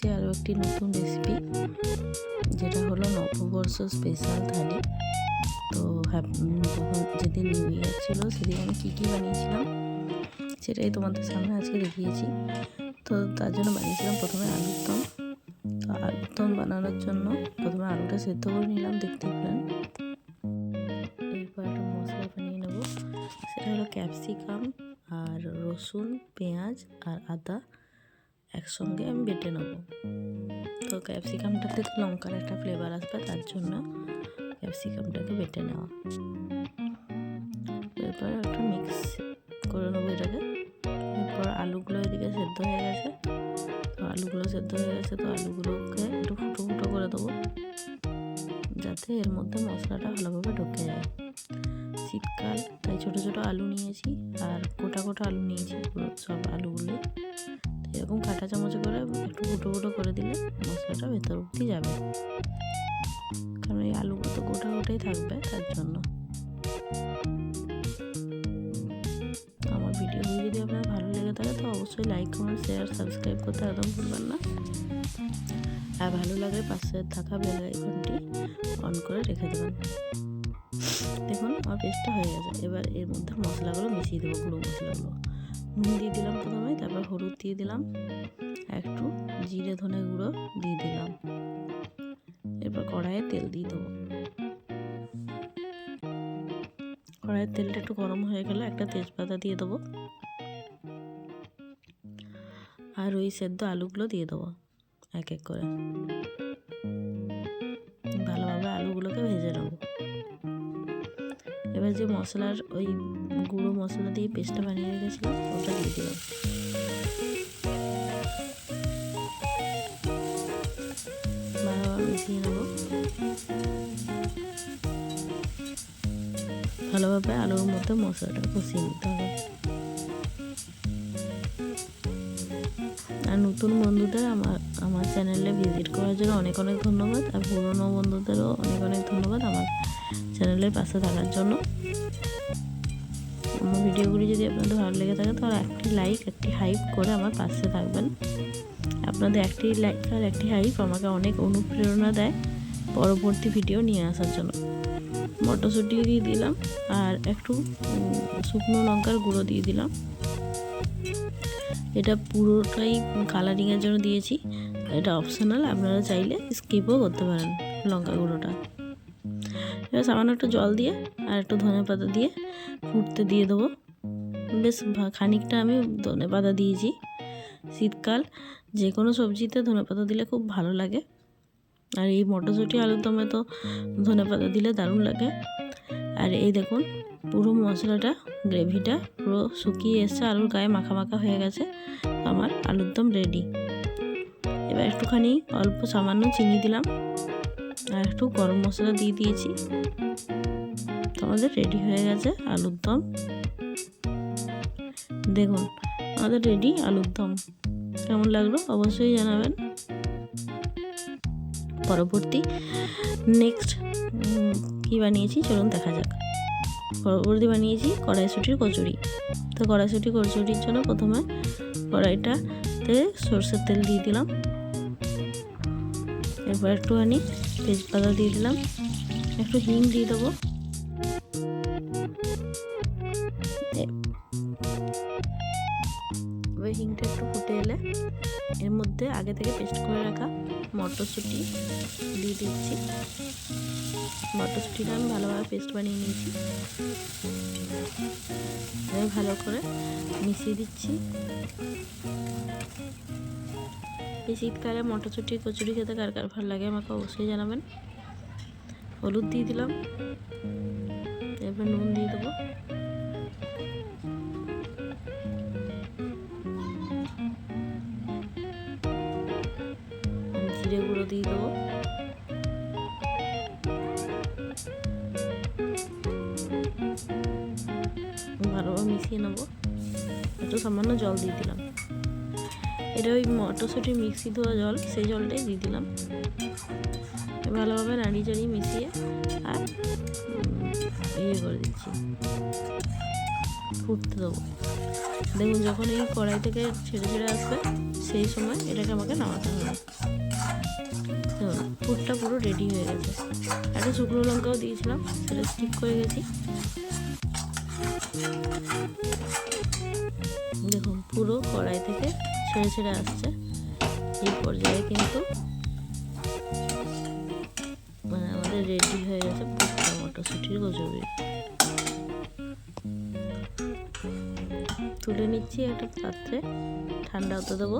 এসেছি আরও একটি নতুন রেসিপি যেটা হলো নববর্ষ স্পেশাল থালি। তো যখন যেদিন নিউ ইয়ার ছিল, সেদিন আমি কী কী বানিয়েছিলাম, সেটাই তোমাদের সামনে আজকে দেখিয়েছি। তো তার জন্য বানিয়েছিলাম প্রথমে আলুর দম। তো আলুর দম বানানোর জন্য প্রথমে আলুটা সেদ্ধ করে নিলাম, দেখতে পেলেন। এরপর একটা মশলা বানিয়ে নেব। সেটা হলো ক্যাপসিকাম আর রসুন, পেঁয়াজ আর আদা। একসঙ্গে আমি বেটে নেব। তো ক্যাপসিকামটাতে লঙ্কার একটা ফ্লেভার আসবে, তার জন্য ক্যাপসিকামটাকে বেটে নেওয়া। এরপর একটা মিক্স করে নেব এটাকে। এরপর আলুগুলো এদিকে সেদ্ধ হয়ে গেছে। তো আলুগুলো সেদ্ধ হয়ে গেছে, তো আলুগুলোকে একটু ফুটো ফুটো করে দেবো। যাতে এর মধ্যে মশলাটা ভালোভাবে ঢুকে যায়। শীতকাল, তাই ছোটো ছোটো আলু নিয়েছি, আর গোটা গোটা আলু নিয়েছি সব আলুগুলো এরকম কাঁটা চামচ করে একটু ফুটো ফুটো করে দিলে মশলাটা ভেতর অব্দি যাবে। কারণ এই আলুগুলো তো গোটা গোটাই থাকবে, তার জন্য। আমার ভিডিওগুলো যদি আপনার ভালো লেগে থাকে, তো অবশ্যই লাইক কমেন্ট শেয়ার সাবস্ক্রাইব করতে একদম ভুলবেন না। আর ভালো লাগলে পাশে থাকা বেল আইকনটি অন করে রেখে দেবেন। দেখুন, আমার পেস্টটা হয়ে গেছে। এবার এর মধ্যে মশলাগুলো মিশিয়ে দেবো, গুঁড়ো মশলাগুলো। নুন দিয়ে দিলাম প্রথমে, তারপর হলুদ দিয়ে দিলাম, একটু জিরে ধনে গুঁড়ো দিয়ে দিলাম। এরপর কড়াইয়ে তেল দিয়ে দেবো। কড়াইয়ের তেলটা একটু গরম হয়ে গেলে একটা তেজপাতা দিয়ে দেবো। আর ওই সেদ্ধ আলুগুলো দিয়ে দেবো, এক এক করে। এবার যে মশলার ওই গুঁড়ো মশলা দিয়ে পেস্টটা বানিয়ে রেখেছিলাম, ওটা দিয়ে দিলাম। ভালোভাবে ভালোভাবে আলুর মধ্যে মশলাটা কষিয়ে নিতে হবে। আর নতুন বন্ধুদের আমার আমার চ্যানেলে ভিজিট করার জন্য অনেক অনেক ধন্যবাদ। আর পুরনো বন্ধুদেরও অনেক অনেক ধন্যবাদ আমার চ্যানেলের পাশে থাকার জন্য। আমার ভিডিওগুলি যদি আপনাদের ভালো লেগে থাকে, তাহলে একটি লাইক একটি হাইপ করে আমার পাশে থাকবেন। আপনাদের একটি লাইক আর একটি হাইপ আমাকে অনেক অনুপ্রেরণা দেয় পরবর্তী ভিডিও নিয়ে আসার জন্য। মটরশুঁটি দিয়ে দিলাম আর একটু শুকনো লঙ্কার গুঁড়ো দিয়ে দিলাম। এটা পুরোটাই কালারিংয়ের জন্য দিয়েছি। এটা অপশনাল আপনারা চাইলে স্কিপও করতে পারেন লঙ্কা গুঁড়োটা। এবার সামান্য একটু জল দিয়ে আর একটু ধনে পাতা দিয়ে ফুটতে দিয়ে দেবো। বেশ খানিকটা আমি ধনে পাতা দিয়েছি। শীতকাল যে কোনো সবজিতে ধনে পাতা দিলে খুব ভালো লাগে। আর এই মটরশুঁটি, আলুর দমে তো ধনে পাতা দিলে দারুণ লাগে। আর এই দেখুন, পুরো মশলাটা, গ্রেভিটা পুরো শুকিয়ে এসছে, আলুর গায়ে মাখা মাখা হয়ে গেছে। আমার আলুর দম রেডি এবার একটুখানি অল্প সামান্য চিনি দিলাম। আর একটু গরম মশলা দিয়ে দিয়েছি। তো আমাদের রেডি হয়ে গেছে আলুর দম। দেখুন, আমাদের রেডি আলুর দম। কেমন লাগল অবশ্যই জানাবেন। পরবর্তী নেক্সট কী বানিয়েছি চলুন দেখা যাক। পরবর্তী বানিয়েছি কড়াইশুটির কচুরি। তো কড়াইশুটি কচুরির জন্য প্রথমে কড়াইটাতে সর্ষের তেল দিয়ে দিলাম। এরপর একটুখানি তেজপাতা দিয়ে দিলাম। একটু হিং দিয়ে দেবো। এবার হিংটা একটু ফুটে এলে এর মধ্যে আগে থেকে পেস্ট করে রাখা মটরশুঁটি দিয়ে দিচ্ছি। মটরশুঁটিটা আমি ভালোভাবে পেস্ট বানিয়ে নিয়েছি। এবার ভালো করে মিশিয়ে দিচ্ছি। এই শীতকালে মটরশুঁটি, কচুরি খেতে কার কার ভালো লাগে আমাকে অবশ্যই জানাবেন। হলুদ দিয়ে দিলাম। এরপর নুন দিয়ে দেবো। গুঁড়ো দিয়ে দেবো ভালোভাবে মিশিয়ে নেব। একটু সামান্য জল দিয়ে দিলাম। এটা ওই মটরশুঁটি মিক্সি ধোয়া জল, সেই জলটাই দিয়ে দিলাম। ভালোভাবে নাড়িয়ে চাড়িয়ে মিশিয়ে আর ইয়ে করে দিচ্ছি। ফুটতে দেবো। দেখুন, যখন এই কড়াই থেকে ছেড়ে ছেড়ে আসবে, সেই সময় এটাকে আমাকে নামাতে হবে। পুরটা পুরো রেডি হয়ে গেছে। একটা শুকনো লঙ্কাও দিয়েছিলাম, সেটা স্টিক করে গেছি। দেখুন, পুরো কড়াই থেকে ছেড়ে ছেড়ে আসছে। এই পর্যায়ে কিন্তু মানে আমাদের রেডি হয়ে গেছে পুরটা, মটরশুটির কচুরি। তুলে নিচ্ছি একটা পাত্রে, ঠান্ডা হতে দেবো।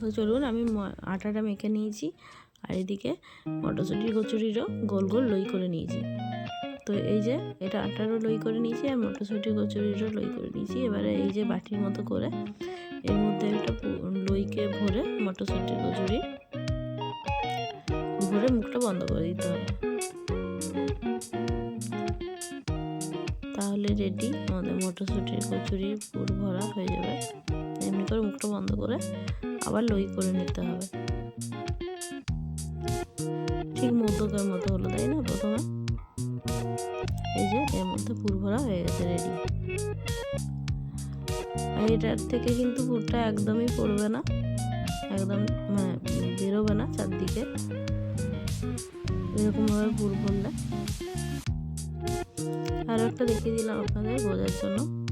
তো চলুন আমি আটাটা মেখে নিয়েছি। আর এদিকে মটরশুঁটির কচুরিরও গোল গোল লই করে নিয়েছি। তো এই যে এটা আটারও লই করে নিয়েছি আর মটরশুঁটির কচুরিরও লই করে নিয়েছি। এবারে এই যে বাটির মতো করে এর মধ্যে একটা লইকে ভরে মটরশুঁটির কচুরি ভরে মুখটা বন্ধ করে দিতে হবে। তাহলে রেডি। আমাদের মটরশুঁটির কচুরি পুর ভরা হয়ে যাবে। করে মুখটা বন্ধ করে আবার লই করে নিতে হবে। ঠিক মোদকের মতো হলো, তাই না প্রথমে? এই যে, এর মধ্যে পুর ভরা হয়ে গেছে রেডি আর এটার থেকে কিন্তু পুরটা একদমই পড়বে না। একদম মানে বেরোবে না চারদিকে। এরকমভাবে পুর ভরলে। আরও একটা দেখিয়ে দিলাম আপনাদের বোঝার জন্য।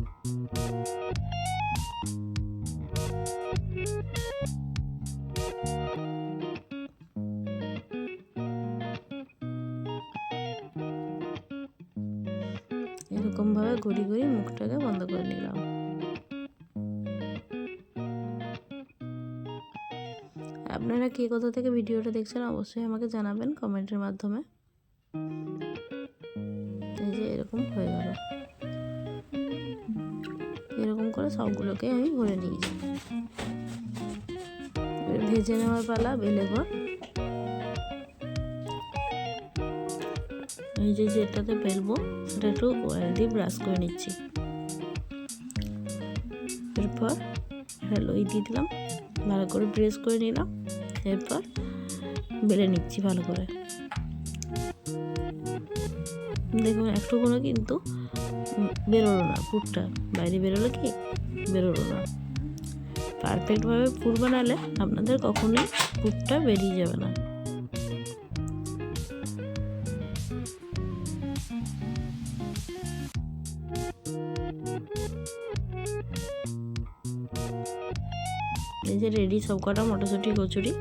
আপনারা কে কোথা থেকে ভিডিওটা দেখছেন, অবশ্যই আমাকে জানাবেন কমেন্টের মাধ্যমে। এই যে এরকম হয়ে গেল। এরকম করে সবগুলোকে আমি ভরে নিয়েছি। ভেজে নেওয়ার পালা, বেলে এই যে যেটাতে বেলবো, সেটা একটু অয়েল দিয়ে ব্রাশ করে নিচ্ছি। এরপর একটা লই দিয়ে দিলাম। ভালো করে প্রেস করে নিলাম। এরপর বেলে নিচ্ছি ভালো করে। দেখুন একটুকুনো কিন্তু বেরোলো না পুরটা। বাইরে বেরোলো কি? বেরোলো না। পারফেক্টভাবে পুর বানালে আপনাদের কখনোই পুরটা বেরিয়ে যাবে না। এই যে রেডি সব কটা মটরশুঁটি, কচুরি,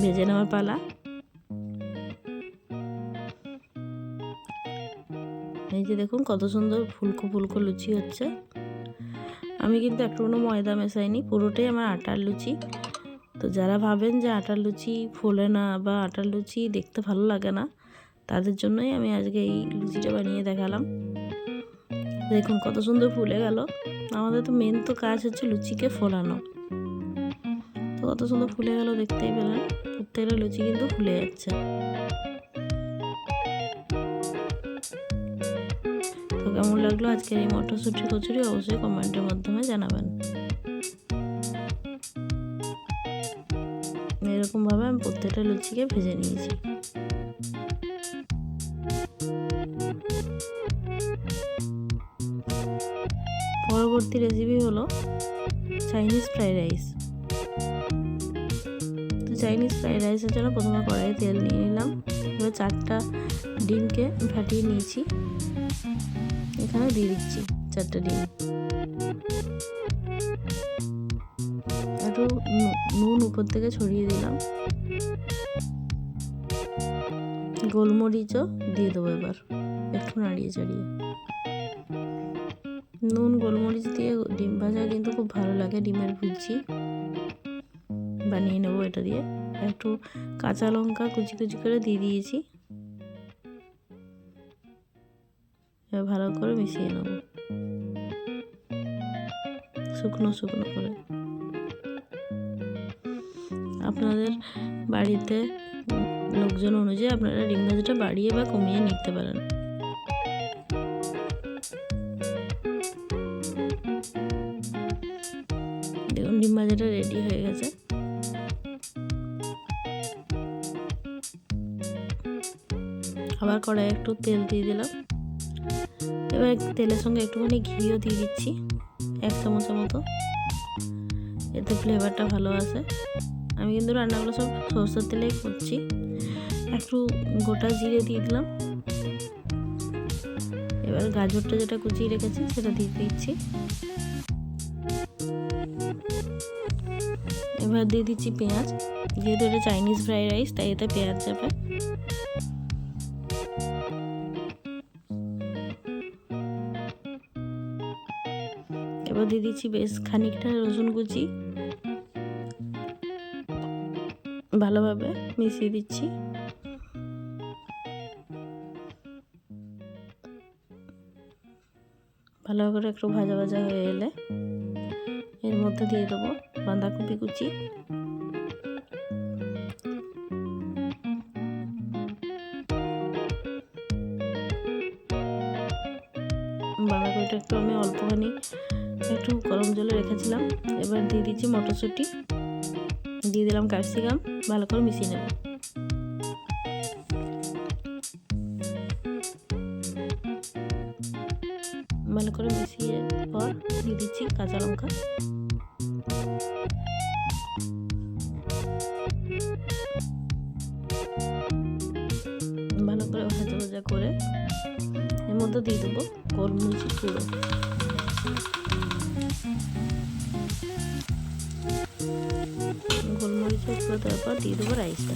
ভেজে নেওয়ার পালা। এই যে দেখুন কত সুন্দর ফুলকো ফুলকো লুচি হচ্ছে। আমি কিন্তু একটুকুনো ময়দা মেশাইনি, পুরোটাই আমার আটার লুচি। তো যারা ভাবেন যে আটার লুচি ফোলে না বা আটার লুচি দেখতে ভালো লাগে না, তাদের জন্যই আমি আজকে এই লুচিটা বানিয়ে দেখালাম। দেখুন কত সুন্দর ফুলে গেল। আমাদের তো মেন তো কাজ হচ্ছে লুচিকে ফোলানো। তো কত সুন্দর ফুলে গেল, দেখতেই পেলেন প্রত্যেকটা লুচি কিন্তু ফুলে যাচ্ছে। তো কেমন লাগল আজকের এই মটরশুঁটি কচুরি অবশ্যই কমেন্টের মাধ্যমে জানাবেন। এরকমভাবে আমি প্রত্যেকটা লুচিকে ভেজে নিয়েছি। পরবর্তী রেসিপি হলো চাইনিজ ফ্রাইড রাইস তো চাইনিজ ফ্রাইড রাইসের জন্য প্রথমে কড়াইয়ে তেল নিয়ে নিলাম। এবার চারটা ডিমকে ফাটিয়ে নিয়েছি। এখানে দিয়ে দিচ্ছি চারটা ডিম। একটু নুন উপর থেকে ছড়িয়ে দিলাম। গোলমরিচও দিয়ে দেবো এবার। একটু নাড়িয়ে চাড়িয়ে। নুন, গোলমরিচ দিয়ে ডিম ভাজা কিন্তু খুব ভালো লাগে, ডিমের ভুজি বানিয়ে নেব এটা দিয়ে। একটু কাঁচা লঙ্কা কুচি কুচি করে দিয়ে দিয়েছি। ভালো করে মিশিয়ে নেব। শুকনো শুকনো করে। আপনাদের বাড়িতে লোকজন অনুযায়ী আপনারা ডিম ভাজাটা বাড়িয়ে বা কমিয়ে নিতে পারেন। ভাজাটা রেডি হয়ে গেছে। আবার কড়াই একটু তেল দিয়ে দিলাম। এবার তেলের সঙ্গে একটুখানি ঘিও দিয়ে দিচ্ছি, এক চামচের মতো। এতে ফ্লেভারটা ভালো আসে আমি কিন্তু রান্নাগুলো সব সরষের তেলেই করছি। একটু গোটা জিরে দিয়ে দিলাম। এবার গাজরটা যেটা কুচিয়ে রেখেছি, সেটা দিয়ে দিচ্ছি। এবার দিয়ে দিচ্ছি পেঁয়াজ। যেহেতু এটা চাইনিজ ফ্রাইড রাইস তাই এতে পেঁয়াজ যাবে এবার দিয়ে দিচ্ছি বেশ খানিকটা রসুন কুচি। ভালোভাবে মিশিয়ে দিচ্ছি। ভালো করে একটু ভাজা ভাজা হয়ে এলে এর মধ্যে দিয়ে দেবো বাঁধাকপি কুচি। বাঁধাকপিটা একটু আমি অল্পখানি একটু গরম জলে রেখেছিলাম। এবার দিয়ে দিচ্ছি মটরশুঁটি। দিয়ে দিলাম ক্যাপসিকাম। ভালো করে মিশিয়ে নেব। ভালো করে মিশিয়ে পর দিয়ে দিচ্ছি কাঁচা লঙ্কা। গোলমরিচের গুঁড়ো দেওয়ার পর দিয়ে দেবো রাইসটা।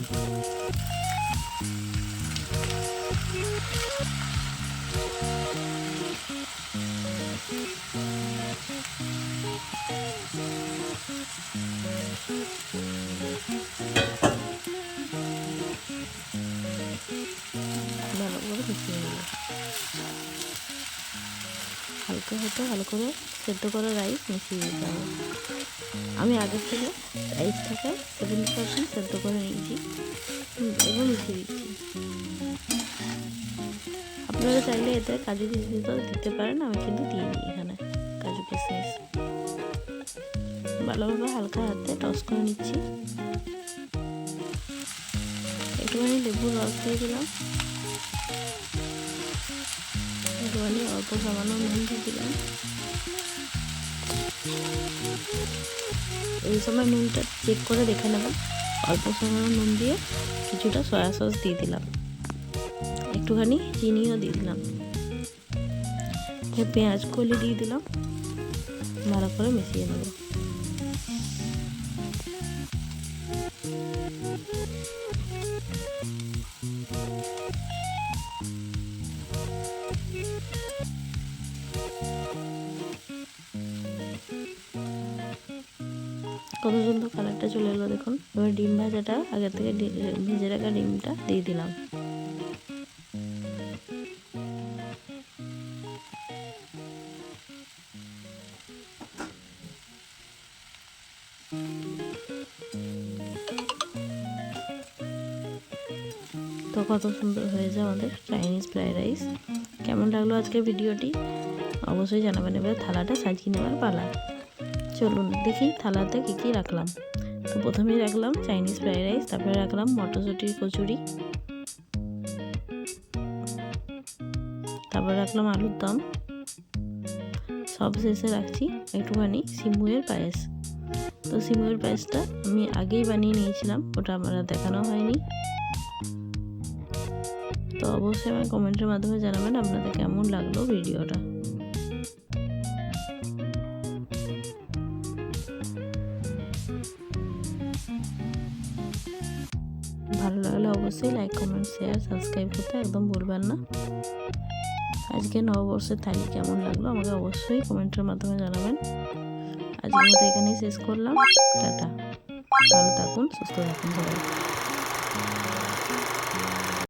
ভালো করে হালকা হতে ভালো করে সেদ্ধ করা রাইস মিশিয়ে দিতে হবে। আমি আগের থেকে রাইসটাকে সেভেন্টি পার্সেন্ট সেদ্ধ করে নিয়েছি। এবং মিশিয়ে দিচ্ছি। আপনারা চাইলে এতে কাজু কিশমিশও দিতে পারেন, আমি কিন্তু দিয়ে নিই এখানে কাজু কিশমিশ। ভালোভাবে হালকা হাতে টস করে নিচ্ছি। একটুখানি লেবুর রস দিয়ে দিলাম। একটুখানি অল্প সামান্য দিয়ে দিলাম। এই সময় নুনটা চেক করে দেখে নেব। অল্প সময় নুন দিয়ে কিছুটা সয়া সস দিয়ে দিলাম। একটুখানি চিনিও দিয়ে দিলাম। পেঁয়াজ কলি দিয়ে দিলাম। ভালো করে মিশিয়ে নেব। কত সুন্দর কালারটা চলে এলো, দেখুন। এবার ডিম ভাজাটা আগে থেকে ভেজে রাখা ডিমটা দিয়ে দিলাম। তো কত সুন্দর হয়েছে আমাদের চাইনিজ ফ্রাইড রাইস কেমন লাগল আজকের ভিডিওটি? অবশ্যই জানাবেন, এবার থালাটা সাজিয়ে নেওয়ার পালা। চলুন দেখি থালাতে কী কী রাখলাম। তো প্রথমেই রাখলাম চাইনিজ ফ্রাইড রাইস, তারপরে রাখলাম মটরশুঁটির কচুরি। তারপর রাখলাম আলুর দম। সব শেষে রাখছি একটুখানি সিমুয়ের পায়েস। তো সিমুয়ের পায়েসটা আমি আগেই বানিয়ে নিয়েছিলাম, ওটা আমার দেখানো হয়নি। তো অবশ্যই আমার কমেন্টের মাধ্যমে জানাবেন আপনাদের কেমন লাগল ভিডিওটা। অবশ্যই লাইক কমেন্ট শেয়ার সাবস্ক্রাইব করতে একদম ভুলবেন না। আজকে নববর্ষের থালি কেমন লাগল আমাকে অবশ্যই কমেন্টের মাধ্যমে জানাবেন। আজকের তো এখানেই শেষ করলাম। টাটা। ভালো থাকুন, সুস্থ থাকুন সবাই।